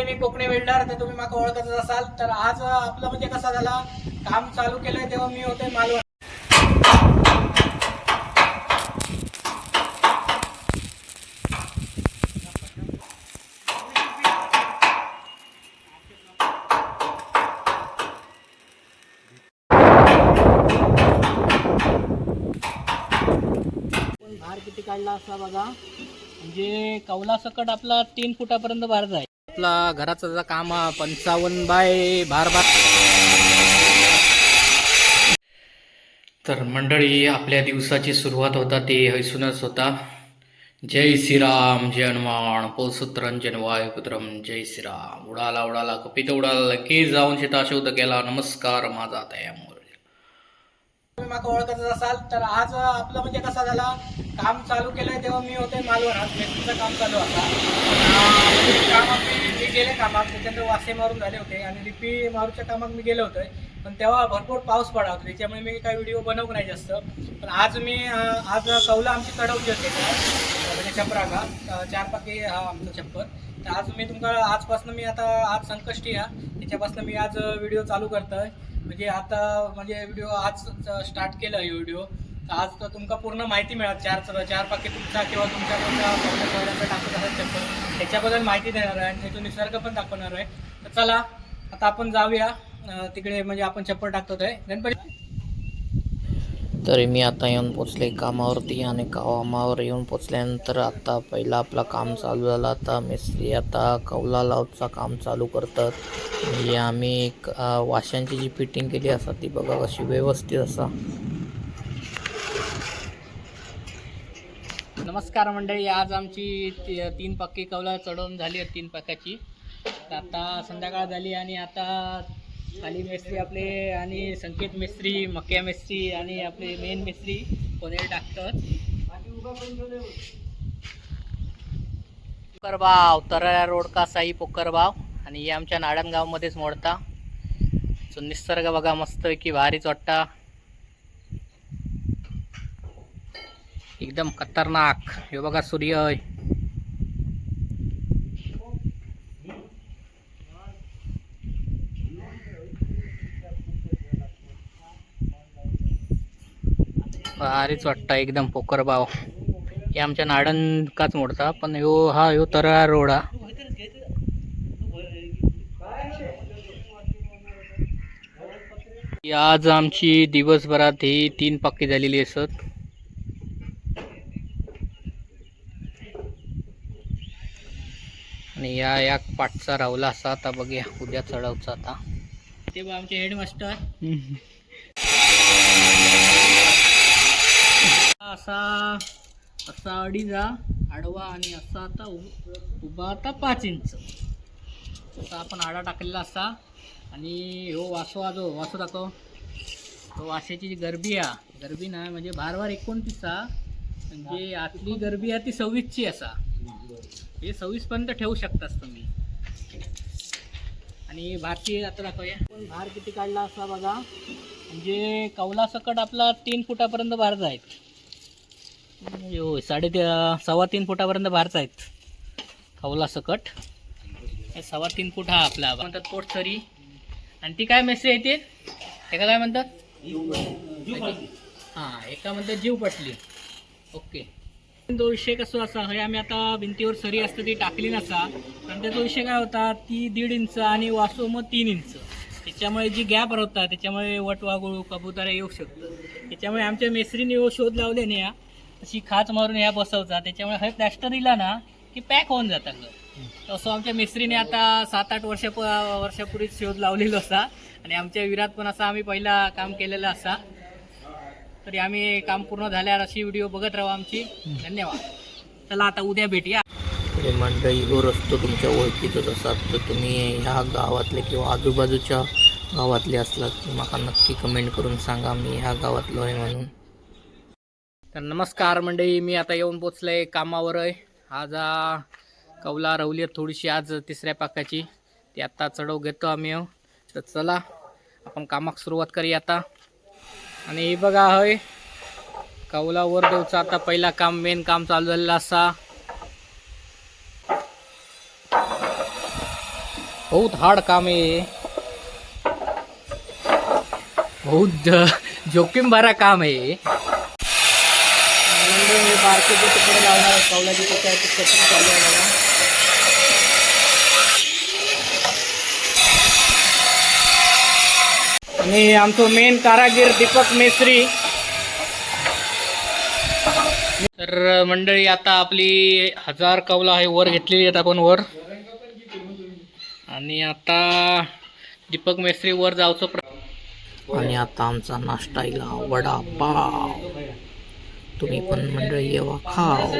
मंडळी मी कोकणी वेल्डर तर तुम्ही माका ओळखतच असाल. तर आज आपलं म्हणजे कसं झाला? काम चालू केलंय तेव्हा मी होते मालवण. भार किती काढला असा बघा. म्हणजे कौला सकट आपला तीन फुटापर्यंत भार जाय आपला घराचा काम हा पंचावन्न बाय भार बार. तर मंडळी आपल्या दिवसाची सुरुवात होता ते हैसूनच होता. जय श्रीराम जय हनुमान पौसुत्रंजन वायुपुत्रम जय श्रीराम. उडाला उडाला कपित उडाला लगेच जाऊन शेता शोध केला. नमस्कार माझा तयामोर तुम्ही माका ओळखतच असाल तर आज आपलं म्हणजे कसं झाला? काम चालू केलंय तेव्हा मी होते मालवणात मेस्त्रीचं काम चालू होता. काम मी गेले कामात त्याच्यानंतर वासे मारून झाले होते आणि रिपी मारूच्या कामात मी गेलो होतो. पण तेव्हा भरपूर पाऊस पडला होता त्याच्यामुळे मी काही व्हिडिओ बनवू नाही जास्त. पण आज मी आज कौला आमची चढवली होती. म्हणजे चपराका का चार पाकी हा आमचं छप्पर तर आज मी तुमका आजपासून मी आता आज संकष्टी हा त्याच्यापासून मी आज व्हिडिओ चालू करतोय. म्हणजे आता म्हणजे व्हिडिओ आज स्टार्ट केलं आहे व्हिडिओ आज तर तुमका पूर्ण माहिती मिळाल. चार चार पाकी तुमचा किंवा तुमच्या कोणत्या टाकत असेल चप्पल त्याच्याबद्दल माहिती देणार आहे आणि त्याचा निसर्ग पण दाखवणार आहे. तर चला आता आपण जाऊया. तिकडे म्हणजे आपण चप्पल टाकतो आहे गणपती तरी मी आता येऊन पोचले कामावरती आणि कामावर येऊन पोचल्यानंतर आता पहिला आपला काम चालू झालं. आता मिस्त्री आता कौला लावचा काम चालू करतात. म्हणजे आम्ही एक वाशांची जी फिटिंग केली असा ती बघा कशी व्यवस्थित असा. नमस्कार मंडळी आज आमची ती- तीन पक्की कौला चढवून झाली आहेत तीन पक्क्याची. तर आता संध्याकाळ झाली आणि आता खाली मिस्त्री आपले आणि संकेत मिस्त्री मक्या मिस्त्री आणि आपले मेन मिस्त्री कोणी टाकतात. पोकरबाव तरळ्या रोड का साई पोकरबाव? आणि हे आमच्या नाडणगावमध्येच मोडता. सो निसर्ग बघा मस्त की भारीच वाटता. एकदम खतरनाक. हे बघा सूर्य. भारीच वाटतं एकदम पोकर भाव. हे आमच्या नाडणकाच मोडता पण यो हा ह्यो तरळा रोड. हा ही आज आमची दिवसभरात ही तीन पक्की झालेली असत आणि या या पाठचा रावला असा आता बघूया उद्या चढवचा आता. ते बा आमचे हेडमास्टर असा असा अडीचा आडवा आणि असा आता उभा आता पाच इंच. असा आपण आडा टाकलेला असा. आणि हो वासो आजो जो वासो दाखव. तो वाशाची जी गरबी आहे गरबी ना म्हणजे बार बार एकोणतीसचा. म्हणजे आतली गरबी आहे ती सव्वीसची असा. हे सव्वीस पर्यंत ठेवू शकतास तुम्ही. आणि भारती आता दाखवूया. पण भार किती काढला असा बघा. म्हणजे कौला सकट आपला तीन फुटापर्यंत भार जायत हो साडे सव्वा तीन फुटापर्यंत भारच आहेत. कौला सकट सव्वा तीन फूट हा आपला. म्हणतात पोटसरी आणि ती काय मेसेज येते एका काय म्हणतात? हां एका म्हणतात जीव पटली ओके. तो विषय कसो असा हे आम्ही आता भिंतीवर सरी असतं ती टाकली नसा पण त्याचा विषय काय होता ती दीड इंच आणि वासो मग तीन इंच. त्याच्यामुळे जी गॅप होता त्याच्यामुळे वटवागुळू कबुतरा येऊ शकतं. त्याच्यामुळे आमच्या मेसरीने शोध लावले ना या अशी खाच मारून ह्या बसवचा त्याच्यामुळे हे प्लॅस्टर दिला ना की पॅक होऊन जातात घर तसं आमच्या मिस्त्रीने आता सात आठ वर्षा वर्षापूर्वी शोध लावलेला असा आणि आमच्या विरात पण असा आम्ही पहिला काम केलेलं असा. तरी आम्ही काम पूर्ण झाल्यावर अशी व्हिडिओ बघत राहू आमची. धन्यवाद. चला आता उद्या भेटूया. मंडळी हो रस्तो तुमच्या ओळखीतच असतात तर तुम्ही ह्या गावातले किंवा आजूबाजूच्या गावातले असलात तर माका नक्की कमेंट करून सांगा. मी ह्या गावातलो आहे म्हणून. तर नमस्कार मंडळी मी आता येऊन पोचलोय कामावर आहे. आज कौला रवली आहे थोडीशी आज तिसऱ्या पाकाची. ती आत्ता चढव घेतो आम्ही. हो. तर चला आपण कामाक सुरुवात करूया आता. आणि हे बघा होय. कौला वर देऊचा आता पहिला काम मेन काम चालू झालेलं असा. बहुत हार्ड काम आहे बहुत जोखीम भरा काम आहे बारकेचे तुकडे लावणार आहे कौलाची कटिंग चालू आहे आणि आमचो मेन कारागीर दीपक मेस्त्री. तर मंडळी आता आपली हजार कौला आहे वर घेतलेली आहेत आपण वर. आणि आता दीपक मेस्त्री वर जायचं प्र आणि आता आमचा नाश्ता इला वडापाव. तुम्ही पण मंडळी येवा खाव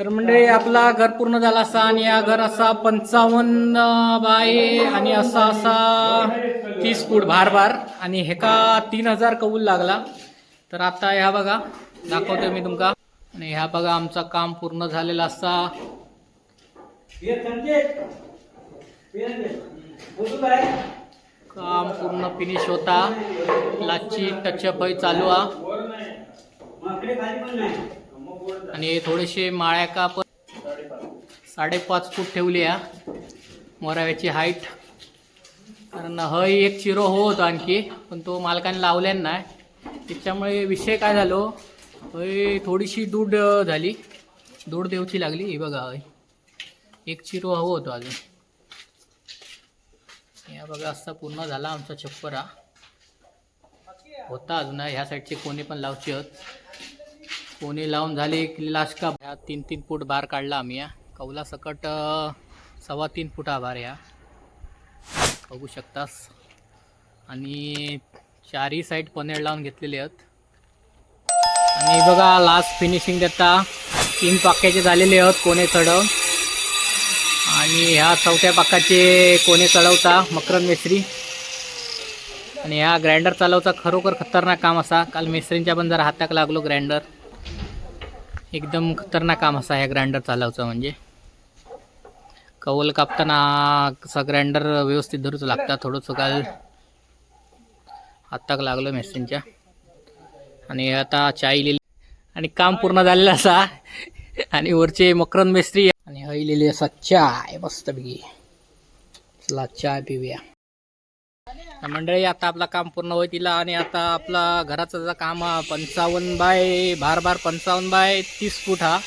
तर म्हणजे आपला घर पूर्ण झाला असा आणि हा घर असा पंचावन्न बाय आणि असा असा तीस फूट भार भार. आणि हेका तीन हजार कौल लागला. तर आता ह्या बघा दाखवतो मी तुमका. आणि ह्या बघा आमचा काम पूर्ण झालेला असा. काम पूर्ण फिनिश होता. लाची टचअप चालू हा आणि थोडेसे माळ्या का पण साडेपाच फूट ठेवली या मोराव्याची हाईट. कारण हय एक चिरो होत आणखी पण तो मालकाने लावल्यान नाही. त्याच्यामुळे विषय काय झालो हय थोडीशी दूध झाली. दूध देऊची लागली. ही बघा हय. एक चिरो हवं होतो अजून. या बघा असा पूर्ण झाला आमचा छप्पर. हा होता अजून ह्या साईडचे कोणी पण लावचे आहेत. कोणी लावून झाले की लास्ट का? ह्या तीन तीन फूट भार काढला आम्ही या कौला सकट सव्वा तीन फुटा भार या बघू शकतास. आणि चारही साईड पनेर लावून घेतलेले आहेत. आणि बघा लास्ट फिनिशिंग देता तीन पाक्याचे झालेले आहेत कोणे चढव आणि ह्या चौथ्या पाकाचे कोणे चढवता? मकरन मेस्त्री आणि ह्या ग्राइंडर चालवता खरोखर खतरनाक काम असा. काल मेस्त्रींच्या पण जरा हाताक लागलो ग्राइंडर एकदम खतरनाक काम असा ह्या ग्राइंडर चालवचं म्हणजे. कवल कापताना कसा ग्राइंडर व्यवस्थित धरूच लागता थोडंसं काल हाताक लागलो मेसिनच्या आणि आता चाय लिहिली. आणि काम पूर्ण झालेलं असा. आणि वरचे मकरंद मेस्त्री. आणि हई असा चाय मस्तपैकी. चला चाय पिऊया. मंडळी आता आपला काम पूर्ण होईल आणि आता आपला घराचं जर काम हा पंचावन्न बाय भार भार पंचावन्न बाय तीस फूट हा.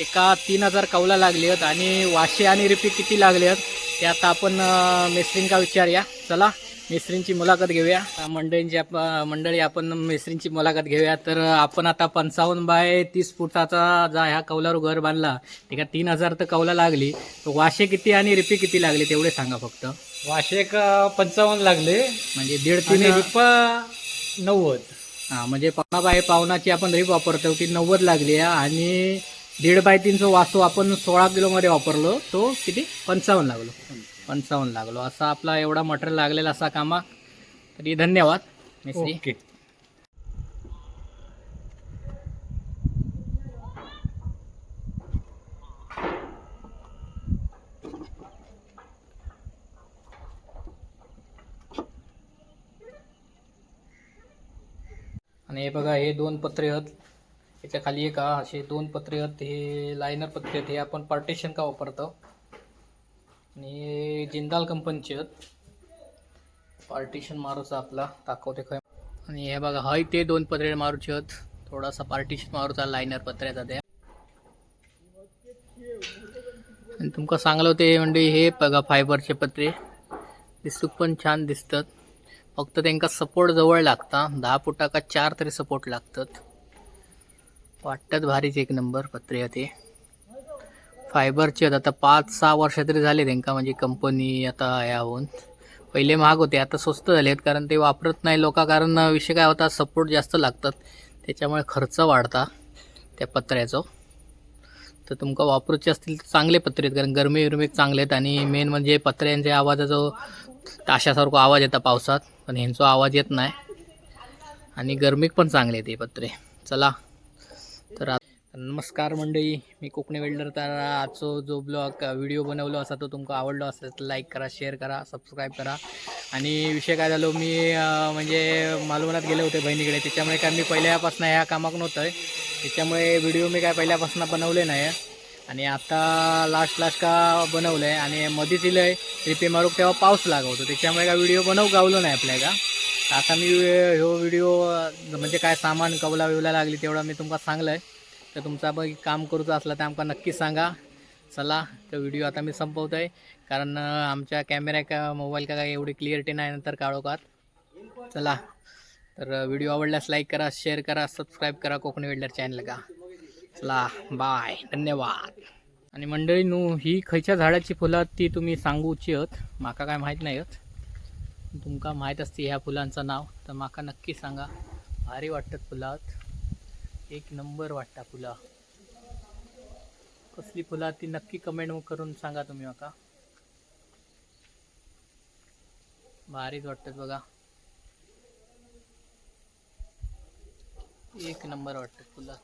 एका तीन हजार कौला लागले आहेत आणि वाशे आणि रिपीट किती लागले आहेत ते आता आपण अं, मेस्त्रींका विचारूया चला. मेस्त्रींची मुलाखत घेऊया. मंडळींची आप मंडळी आपण मेस्त्रींची मुलाखत घेऊया. तर आपण आता पंचावन्न बाय तीस फुटाचा जा ह्या कौलावर घर बांधला. ठीक आहे तीन हजार तर कौला लागली. तर वाशे किती आणि रिपी किती लागले तेवढे सांगा फक्त. वाशे का पंचावन्न लागले. म्हणजे दीड तीन रिप्पा नव्वद. हा म्हणजे पावणा बाय पावनाची आपण रिप वापरतो ती नव्वद लागली आहे. आणि दीड बाय तीनचा वास्तू आपण सोळा किलोमध्ये वापरलो. तो किती? पंचावन्न लागलो. पंचावन्न लागलो. असा आपला एवढा मटेरियल लागलेला असा कामा. तरी धन्यवाद मिस्त्री ओके. आणि हे बघा हे दोन पत्रे आहेत. याच्या खाली एक असे दोन पत्रे आहेत. हे लायनर पत्रे आहेत. हे आपण पार्टेशन का वापरतो? आणि जिंदाल कंपनीचे आहेत. पार्टिशन मारूचा आपला दाखवते खय आणि हे बघा हय ते दोन पत्रे मारूचे आहेत. थोडासा पार्टिशन मारूचा लायनर पत्र्याचा त्या आणि तुमका सांगलं होते म्हणजे हे बघा फायबरचे पत्रे. दिसूक पण छान दिसतात. फक्त त्यांका सपोर्ट जवळ लागता. दहा फुटाका चार तरी सपोर्ट लागतात. वाटतात भारीच एक नंबर पत्रे ते फायबरचे आता पाच सहा वर्ष तरी झाले त्यांका म्हणजे कंपनी आता याहून. पहिले महाग होते आता स्वस्त झाले आहेत कारण ते वापरत नाही लोक. कारण विषय काय होता सपोर्ट जास्त लागतात. त्याच्यामुळे खर्च वाढता त्या पत्र्याचं. तर तुमका वापरूचे असतील तर चांगले पत्रे आहेत. कारण गरमी विरमी चांगले आहेत आणि मेन म्हणजे पत्र्यांच्या आवाजाचा ताशासारखा आवाज येता पावसात. पण ह्यांचा आवाज येत नाही. आणि गरमीक पण चांगले आहेत ते पत्रे. चला. तर आता नमस्कार मंडळी मी कोकणी वेल्डर तर आजचो जो ब्लॉग व्हिडिओ बनवलो असा तो तुमका आवडलो असेल तर लाईक करा शेअर करा सबस्क्राईब करा. आणि विषय काय झालो मी म्हणजे मालवणात गेले होते बहिणीकडे त्याच्यामुळे काय मी पहिल्यापासून ह्या कामाक नव्हतं आहे त्याच्यामुळे व्हिडिओ मी काय पहिल्यापासून बनवले नाही आणि आता लास्ट लास्ट का बनवलं आहे आणि मध्येच इलं आहे रिपे मारूक तेव्हा पाऊस लागवतो त्याच्यामुळे काय व्हिडिओ बनवू गावलो नाही आपल्याला आता मी ह्यो व्हिडिओ म्हणजे काय सामान कवला विवला लागली तेवढं मी तुमका सांगलं आहे तर तुमचा पण काम करूचा असला तर आमका नक्की सांगा. चला तर व्हिडिओ आता मी संपवतो आहे कारण आमच्या कॅमेरा का मोबाईल का काय एवढी क्लिअरिटी नाही नंतर काळोखात चला तर व्हिडिओ आवडल्यास लाईक करा शेअर करा सबस्क्राईब करा कोकणी वेल्डर चॅनल का. चला बाय धन्यवाद. आणि मंडळी नू ही खयच्या झाडाची फुलं ती तुम्ही सांगूची आहेत माका काय माहीत नाही आहोत तुमका माहीत असते ह्या फुलांचं नाव. तर माका नक्की सांगा. भारी वाटतात फुलात एक नंबर वाटता फुलं. कसली फुला ती नक्की कमेंट करून सांगा तुम्ही माका. भारीच वाटतात बघा. एक नंबर वाटतात फुलं.